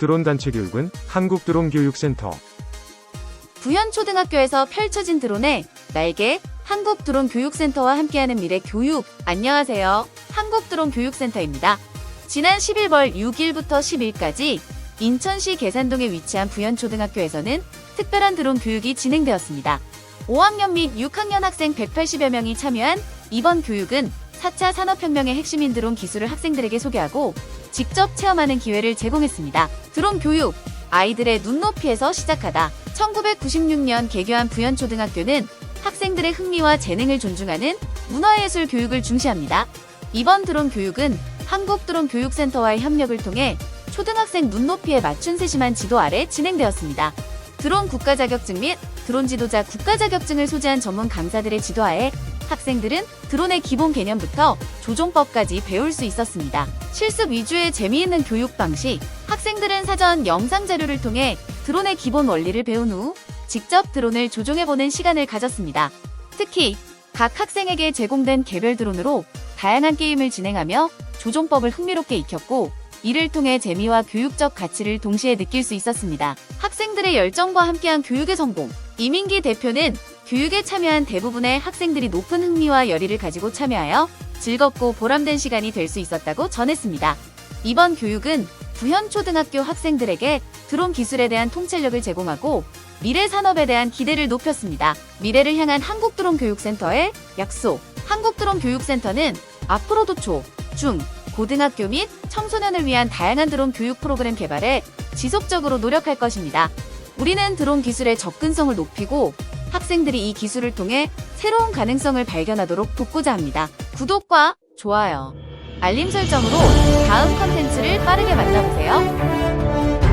드론 단체 교육은 한국드론교육센터. 부현초등학교에서 펼쳐진 드론의 날개 한국드론교육센터와 함께하는 미래 교육. 안녕하세요. 한국드론교육센터입니다. 지난 11월 6일부터 10일까지 인천시 계산동에 위치한 부현초등학교에서는 특별한 드론 교육이 진행되었습니다. 5학년 및 6학년 학생 180여 명이 참여한 이번 교육은 4차 산업혁명의 핵심인 드론 기술을 학생들에게 소개하고 직접 체험하는 기회를 제공했습니다 드론 교육 아이들의 눈높이에서 시작하다 1996년 개교한 부현초등학교는 학생들의 흥미와 재능을 존중하는 문화예술 교육을 중시합니다. 이번 드론 교육은 한국드론교육센터와의 협력을 통해 초등학생 눈높이에 맞춘 세심한 지도 아래 진행되었습니다. 드론 국가 자격증 및 드론 지도자 국가 자격증을 소지한 전문 강사들의 지도하에 학생들은 드론의 기본 개념부터 조종법까지 배울 수 있었습니다. 실습 위주의 재미있는 교육 방식, 학생들은 사전 영상 자료를 통해 드론의 기본 원리를 배운 후 직접 드론을 조종해보는 시간을 가졌습니다. 특히 각 학생에게 제공된 개별 드론으로 다양한 게임을 진행하며 조종법을 흥미롭게 익혔고 이를 통해 재미와 교육적 가치를 동시에 느낄 수 있었습니다. 학생들의 열정과 함께한 교육의 성공. 이민기 대표는 교육에 참여한 대부분의 학생들이 높은 흥미와 열의를 가지고 참여하여 즐겁고 보람된 시간이 될 수 있었다고 전했습니다. 이번 교육은 부현초등학교 학생들에게 드론 기술에 대한 통찰력을 제공하고 미래 산업에 대한 기대를 높였습니다. 미래를 향한 한국드론교육센터의 약속. 한국드론교육센터는 앞으로도 초, 중, 고등학교 및 청소년을 위한 다양한 드론 교육 프로그램 개발에 지속적으로 노력할 것입니다. 우리는 드론 기술의 접근성을 높이고 학생들이 이 기술을 통해 새로운 가능성을 발견하도록 돕고자 합니다. 구독과 좋아요, 알림 설정으로 다음 컨텐츠를 빠르게 만나보세요.